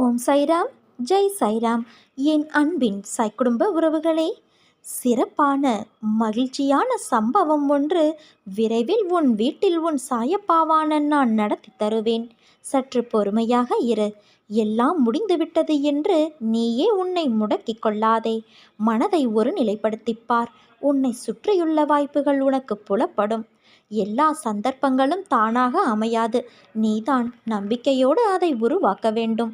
ஓம் சைராம் ஜெய் சைராம். என் அன்பின் சைக்குடும்ப உறவுகளே சிறப்பான மகிழ்ச்சியான சம்பவம் ஒன்று விரைவில் உன் வீட்டில் உன் சாயப்பாவான நான் நடத்தி தருவேன். சற்று பொறுமையாக இரு. எல்லாம் முடிந்துவிட்டது என்று நீயே உன்னை முடக்கிக் கொள்ளாதே. மனதை ஒரு நிலைப்படுத்திப்பார் உன்னை சுற்றியுள்ள வாய்ப்புகள் உனக்கு புலப்படும். எல்லா சந்தர்ப்பங்களும் தானாக அமையாது. நீதான் நம்பிக்கையோடு அதை உருவாக்க வேண்டும்.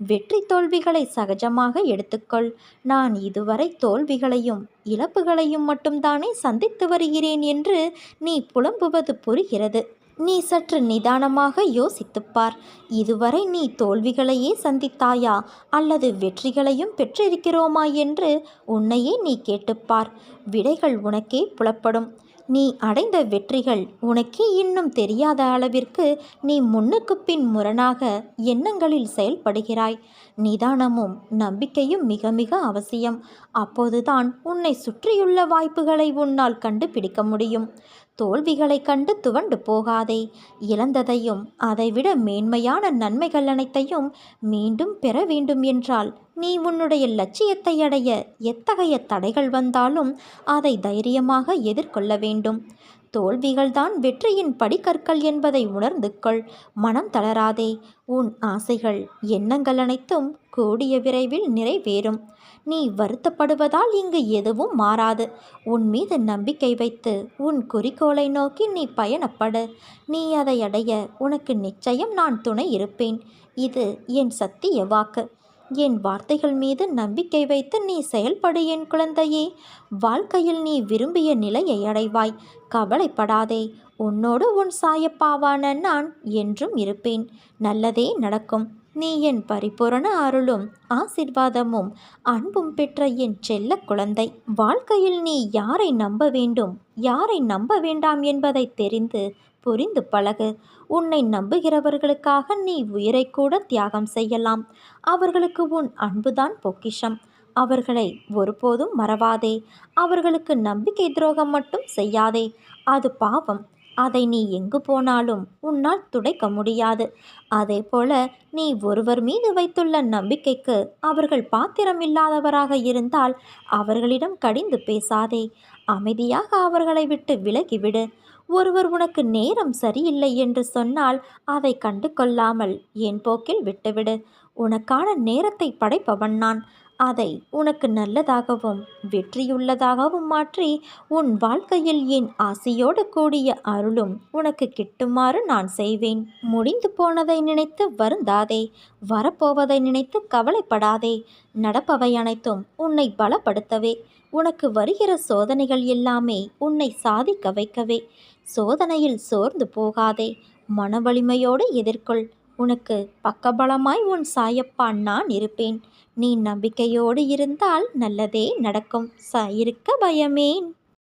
வெற்றி தோல்விகளை சகஜமாக எடுத்துக்கொள். நான் இதுவரை தோல்விகளையும் இழப்புகளையும் மட்டும்தானே சந்தித்து வருகிறேன் என்று நீ புலம்புவது புரிகிறது. நீ சற்று நிதானமாக யோசித்துப்பார் இதுவரை நீ தோல்விகளையே சந்தித்தாயா? அல்லது வெற்றிகளையும் பெற்றிருக்கிறோமா என்று உன்னையே நீ கேட்டுப்பார் விடைகள் உனக்கே புலப்படும். நீ அடைந்த வெற்றிகள் உனக்கே இன்னும் தெரியாத அளவிற்கு நீ முன்னுக்கு பின் முரணாக எண்ணங்களில் செயல்படுகிறாய். நிதானமும் நம்பிக்கையும் மிக மிக அவசியம். அப்போதுதான் உன்னை சுற்றியுள்ள வாய்ப்புகளை உன்னால் கண்டுபிடிக்க முடியும். தோல்விகளை கண்டு துவண்டு போகாதே. இழந்ததையும் அதைவிட மேன்மையான நன்மைகள் அனைத்தையும் மீண்டும் பெற வேண்டும் என்றால் நீ உன்னுடைய லட்சியத்தை அடைய எத்தகைய தடைகள் வந்தாலும் அதை தைரியமாக எதிர்கொள்ள வேண்டும். தோல்விகள்தான் வெற்றியின் படிக்கற்கள் என்பதை உணர்ந்து கொள் மனம் தளராதே. உன் ஆசைகள் எண்ணங்கள் அனைத்தும் கூடிய விரைவில் நிறைவேறும். நீ வருத்தப்படுவதால் இங்கு எதுவும் மாறாது. உன் மீது நம்பிக்கை வைத்து உன் குறிக்கோளை நோக்கி நீ பயணப்படு. நீ அதை அடைய உனக்கு நிச்சயம் நான் துணை இருப்பேன். இது என் சத்திய வாக்கு. என் வார்த்தைகள் மீது நம்பிக்கை வைத்து நீ செயல்படு என் குழந்தையே. வாழ்க்கையில் நீ விரும்பிய நிலையை அடைவாய். கவலைப்படாதே. உன்னோடு உன் சாயப்பாவான நான் என்றும் இருப்பேன். நல்லதே நடக்கும். நீ என் பரிபூரண அருளும் ஆசிர்வாதமும் அன்பும் பெற்ற என் செல்ல குழந்தை. வாழ்க்கையில் நீ யாரை நம்ப வேண்டும் யாரை நம்ப வேண்டாம் என்பதை தெரிந்து புரிந்து பழகு. உன்னை நம்புகிறவர்களுக்காக நீ உயிரை கூட தியாகம் செய்யலாம். அவர்களுக்கு உன் அன்புதான் பொக்கிஷம். அவர்களை ஒருபோதும் மறவாதே. அவர்களுக்கு நம்பிக்கை துரோகம் மட்டும் செய்யாதே. அது பாவம். அதை நீ எங்கு போனாலும் உன்னால் துடைக்க முடியாது. அதே போல நீ ஒருவர் மீது வைத்துள்ள நம்பிக்கைக்கு அவர்கள் பாத்திரம் இல்லாதவராக இருந்தால் அவர்களிடம் கடிந்து பேசாதே. அமைதியாக அவர்களை விட்டு விலகிவிடு. ஒருவர் உனக்கு நேரம் சரியில்லை என்று சொன்னால் அதை கண்டு கொள்ளாமல் என் போக்கில் விட்டுவிடு. உனக்கான நேரத்தை படைப்பவன் நான். அதை உனக்கு நல்லதாகவும் வெற்றியுள்ளதாகவும் மாற்றி உன் வாழ்க்கையில் என் ஆசையோடு கூடிய அருளும் உனக்கு கிட்டுமாறு நான் செய்வேன். முடிந்து போனதை நினைத்து வருந்தாதே வரப்போவதை நினைத்து கவலைப்படாதே. நடப்பவை அனைத்தும் உன்னை பலப்படுத்தவே. உனக்கு வருகிற சோதனைகள் எல்லாமே உன்னை சாதிக்க வைக்கவே. சோதனையில் சோர்ந்து போகாதே மன வலிமையோடு எதிர்கொள். உனக்கு பக்கபலமாய் உன் சாயப்பான் நான் இருப்பேன். நீ நம்பிக்கையோடு இருந்தால் நல்லதே நடக்கும். ச இருக்க பயமேன்.